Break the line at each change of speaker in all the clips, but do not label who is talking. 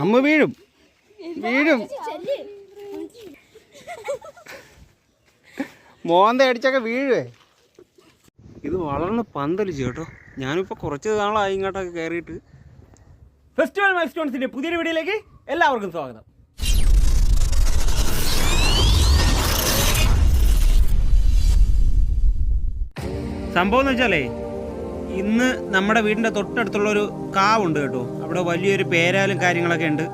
അമ്മ. വീഴും. വീഴും. മോന്ത അടിച്ചൊക്കെ വീഴുവേ. ഇത് വളർന്ന് പന്തലിച്ചു കേട്ടോ ഞാനിപ്പോൾ കുറച്ച് നാളായി ഇങ്ങോട്ടൊക്കെ കയറിയിട്ട്. ഫെസ്റ്റിവൽ മൈസ്റ്റോൺസിന്റെ പുതിയൊരു വീഡിയോയിലേക്ക് എല്ലാവർക്കും സ്വാഗതം. സംഭവം എന്ന് വെച്ചാലേ ഇന്ന് നമ്മുടെ വീടിന്റെ തൊട്ടടുത്തുള്ള ഒരു കാവ് ഉണ്ട് കേട്ടോ. അവിടെ വലിയൊരു പേരാലും കാര്യങ്ങളൊക്കെ ഉണ്ട്.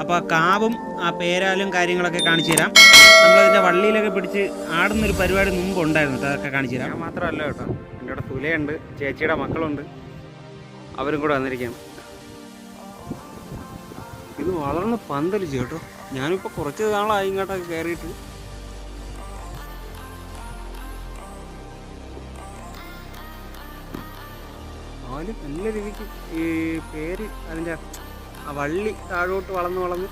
അപ്പോൾ ആ കാവും ആ പേരാലും കാര്യങ്ങളൊക്കെ കാണിച്ചു തരാം. നമ്മളതിന്റെ വള്ളിയിലൊക്കെ പിടിച്ച് ആടുന്നൊരു പരിപാടി മുമ്പ് ഉണ്ടായിരുന്നു അതൊക്കെ കാണിച്ചു തരാം. മാത്രമല്ല കേട്ടോ. എന്റെ അവിടെ തുലയുണ്ട് ചേച്ചിയുടെ മക്കളുണ്ട്. അവരും കൂടെ വന്നിരിക്കാം ഇത് വളർന്ന് പന്തലിച്ചു കേട്ടോ. ഞാനിപ്പോൾ കുറച്ച് നാളായി ഇങ്ങോട്ടൊക്കെ കയറിയിട്ട്. ആൽ നല്ല രീതിക്ക് ഈ പേര് അതിന്റെ ആ വള്ളി താഴോട്ട് വളർന്ന് വളർന്ന്.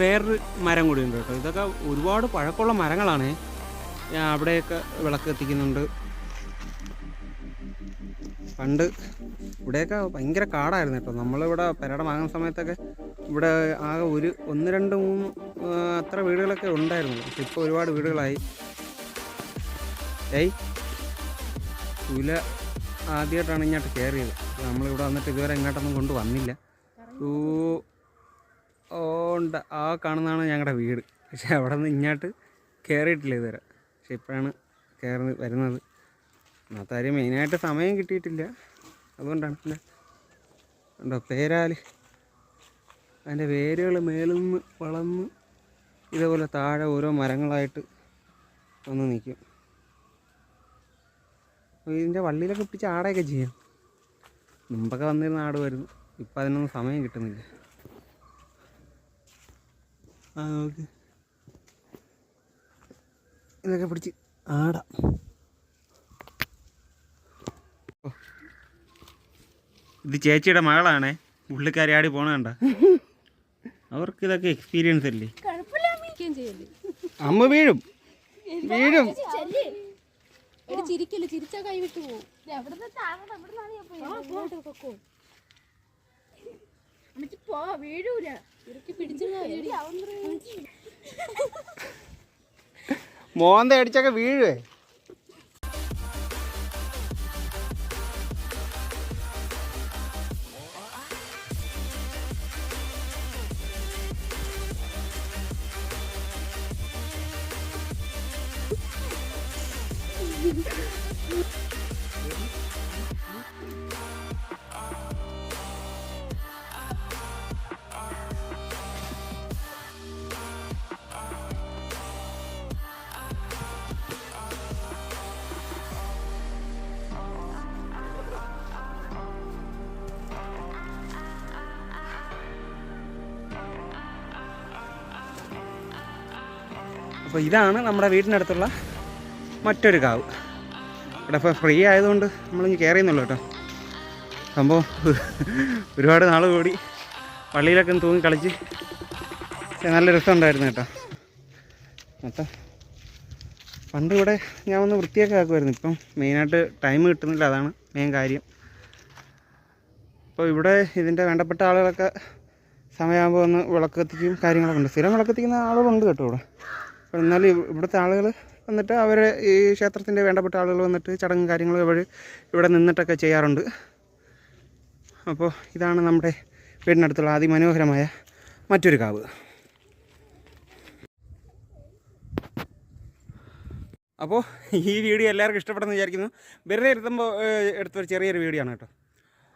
വേറൊരു മരം കൂടി ഉണ്ട് കേട്ടോ. ഇതൊക്കെ ഒരുപാട് പഴക്കമുള്ള മരങ്ങളാണ്. ഞാൻ അവിടെയൊക്കെ വിളക്ക് എത്തിക്കുന്നുണ്ട് പണ്ട് ഇവിടെയൊക്കെ ഭയങ്കര കാടായിരുന്നു കേട്ടോ. നമ്മളിവിടെ പെരട വാങ്ങുന്ന സമയത്തൊക്കെ ഇവിടെ ആകെ ഒരു ഒന്ന് രണ്ട് മൂന്ന് അത്ര വീടുകളൊക്കെ ഉണ്ടായിരുന്നു. പക്ഷെ ഇപ്പോൾ ഒരുപാട് വീടുകളായി. ഏയ് കുല ആദ്യമായിട്ടാണ് ഇങ്ങോട്ട് കയറിയത്. നമ്മളിവിടെ വന്നിട്ട് ഇതുവരെ ഇങ്ങോട്ടൊന്നും കൊണ്ട് വന്നില്ല. ഉണ്ട്. ആ കാണുന്നതാണ് ഞങ്ങളുടെ വീട്. പക്ഷെ അവിടെ നിന്ന് ഇങ്ങോട്ട് കയറിയിട്ടില്ല ഇതുവരെ. പക്ഷെ ഇപ്പോഴാണ് കയറി വരുന്നത്. ഒന്നാമത്തെ കാര്യം മെയിനായിട്ട് സമയം കിട്ടിയിട്ടില്ല. അതുകൊണ്ടാണ് പിന്നെ ഉണ്ടോ പേരാൽ. അതിന്റെ വേരുകൾ മേലിൽ നിന്ന് വളർന്ന് ഇതേപോലെ താഴെ ഓരോ മരങ്ങളായിട്ട് വന്ന് നിൽക്കും. ഇതിന്റെ വള്ളിയിലൊക്കെ പിടിച്ച് ആടയൊക്കെ ചെയ്യാം. മുമ്പൊക്കെ വന്നിരുന്ന ആട് വരുന്നു ഇപ്പം അതിനൊന്നും സമയം കിട്ടുന്നില്ല. ആ നോക്ക് ഇതൊക്കെ പിടിച്ച് ആട. ഇത് ചേച്ചിയുടെ മകളാണേ. പുള്ളിക്കാരി ആടി പോണ കണ്ട. അവർക്ക് ഇതൊക്കെ എക്സ്പീരിയൻസ് അല്ലേ?
ചെയ്യല്ലേ
അമ്മ വീഴും. വീഴും.
ചിരിക്കല്ലേ? ചിരിച്ചാ കൈ വിട്ടു പോകും
പോ. വീഴൂല.
മോന്ത അടിച്ചൊക്കെ വീഴുവേ. അപ്പോൾ ഇതാണ് നമ്മുടെ വീടിനടുത്തുള്ള മറ്റൊരു കാവ്. ഇവിടെ ഇപ്പോൾ ഫ്രീ ആയതുകൊണ്ട് നമ്മളിങ്ങ് കയറിയെന്നുള്ളൂ കേട്ടോ. സംഭവം ഒരുപാട് നാൾ കൂടി പള്ളിയിലൊക്കെ ഒന്ന് തൂങ്ങി കളിച്ച്. നല്ല നല്ല രസമുണ്ടായിരുന്നു കേട്ടോ. മൊത്തം പണ്ട് ഇവിടെ ഞാൻ ഒന്ന് വൃത്തിയൊക്കെ ആക്കുമായിരുന്നു ഇപ്പം മെയിനായിട്ട് ടൈം കിട്ടുന്നില്ല അതാണ് മെയിൻ കാര്യം. അപ്പോൾ ഇവിടെ ഇതിന്റെ വേണ്ടപ്പെട്ട ആളുകളൊക്കെ സമയമാകുമ്പോൾ ഒന്ന് വിളക്ക് കത്തിക്കും കാര്യങ്ങളൊക്കെ ഉണ്ട്. സ്ഥിരം വിളക്ക് കത്തിക്കുന്ന ആളുകളുണ്ട് കേട്ടോ ഇവിടെ. എന്നാലും ഇവിടുത്തെ ആളുകൾ വന്നിട്ട് അവർ ഈ ക്ഷേത്രത്തിന്റെ വേണ്ടപ്പെട്ട ആളുകൾ വന്നിട്ട് ചടങ്ങും കാര്യങ്ങളും ഇവർ ഇവിടെ നിന്നിട്ടൊക്കെ ചെയ്യാറുണ്ട്. അപ്പോൾ ഇതാണ് നമ്മുടെ വീടിനടുത്തുള്ള അതിമനോഹരമായ മറ്റൊരു കാവ്. അപ്പോൾ ഈ വീഡിയോ എല്ലാവർക്കും ഇഷ്ടപ്പെടുമെന്ന് വിചാരിക്കുന്നു. വെറുതെ എടുത്തുമ്പോൾ എടുത്തൊരു ചെറിയൊരു വീഡിയോ ആണ് കേട്ടോ.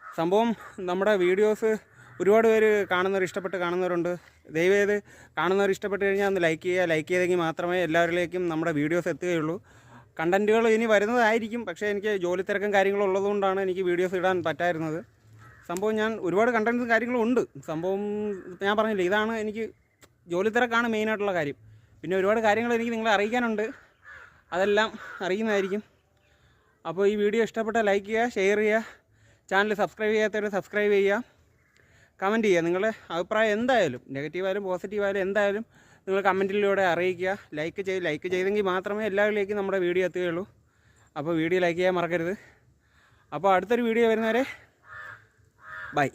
സംഭവം നമ്മുടെ വീഡിയോസ് ഒരുപാട് പേര് കാണുന്നവർ ഇഷ്ടപ്പെട്ട് കാണുന്നവരുണ്ട്. ദയവേത് കാണുന്നവർ ഇഷ്ടപ്പെട്ട് കഴിഞ്ഞാൽ ഒന്ന് ലൈക്ക് ചെയ്യുക. ലൈക്ക് ചെയ്തെങ്കിൽ മാത്രമേ എല്ലാവരിലേക്കും നമ്മുടെ വീഡിയോസ് എത്തുകയുള്ളൂ. കണ്ടന്റുകൾ ഇനി വരുന്നതായിരിക്കും. പക്ഷേ എനിക്ക് ജോലി തിരക്കും കാര്യങ്ങളും ഉള്ളതുകൊണ്ടാണ് എനിക്ക് വീഡിയോസ് ഇടാൻ പറ്റായിരുന്നത്. സംഭവം ഞാൻ ഒരുപാട് കണ്ടന്റും കാര്യങ്ങളും ഉണ്ട്. സംഭവം ഞാൻ പറഞ്ഞില്ല ഇതാണ് എനിക്ക് ജോലി തിരക്കാണ് മെയിനായിട്ടുള്ള കാര്യം. പിന്നെ ഒരുപാട് കാര്യങ്ങൾ എനിക്ക് നിങ്ങളെ അറിയിക്കാനുണ്ട്. അതെല്ലാം അറിയുന്നതായിരിക്കും. അപ്പോൾ ഈ വീഡിയോ ഇഷ്ടപ്പെട്ടാൽ ലൈക്ക് ചെയ്യുക ഷെയർ ചെയ്യുക. ചാനൽ സബ്സ്ക്രൈബ് ചെയ്യാത്തവർ സബ്സ്ക്രൈബ് ചെയ്യുക. കമന്റ് ചെയ്യുക. നിങ്ങളുടെ അഭിപ്രായം എന്തായാലും നെഗറ്റീവായാലും പോസിറ്റീവായാലും എന്തായാലും നിങ്ങൾ കമന്റിലൂടെ അറിയിക്കുക. ലൈക്ക് ചെയ്ത് ലൈക്ക് ചെയ്തെങ്കിൽ മാത്രമേ എല്ലാവരിലേക്കും നമ്മുടെ വീഡിയോ എത്തുകയുള്ളൂ. അപ്പോൾ വീഡിയോ ലൈക്ക് ചെയ്യാൻ മറക്കരുത്. അപ്പോൾ അടുത്തൊരു വീഡിയോ വരുന്നവരെ ബൈ